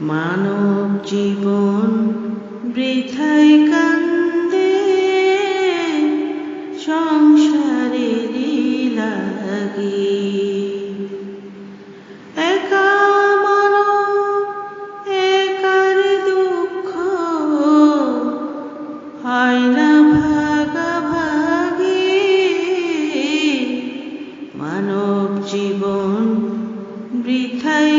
মানব জীবন বৃথাই কান্দে সংসারেরই লাগি। একা দুঃখ মানব জীবন বৃথাই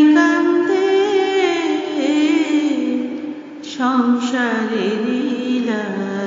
সংসারেরই লাগি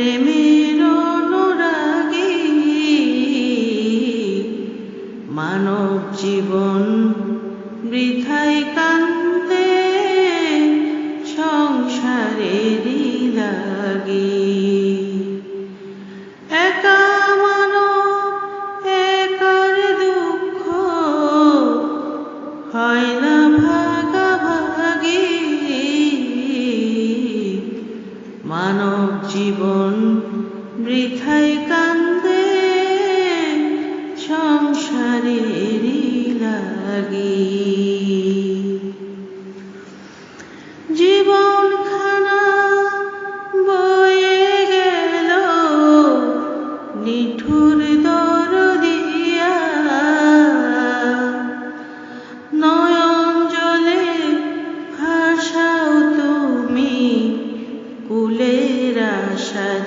প্রেমের মানব জীবন বৃথায় কান্দে সংসারেরই লাগি।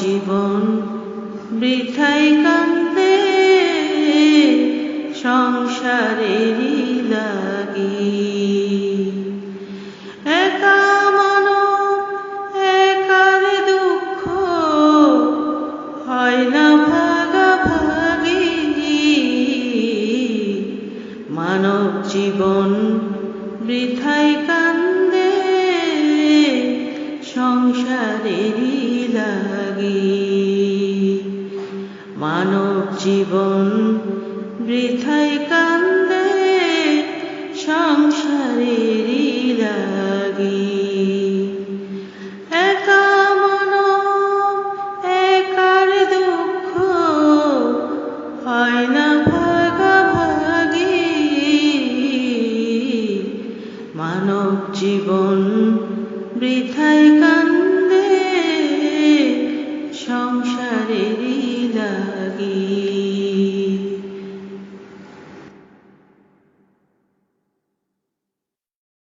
জীবন বৃথাই কান্দে সংসারেরই লাগি। একা মানব একার দুঃখ হয় না ভাগাভাগি। মানব জীবন বৃথাই কান্দে সংসারেরই লাগি। মানব তোমারেরই লাগি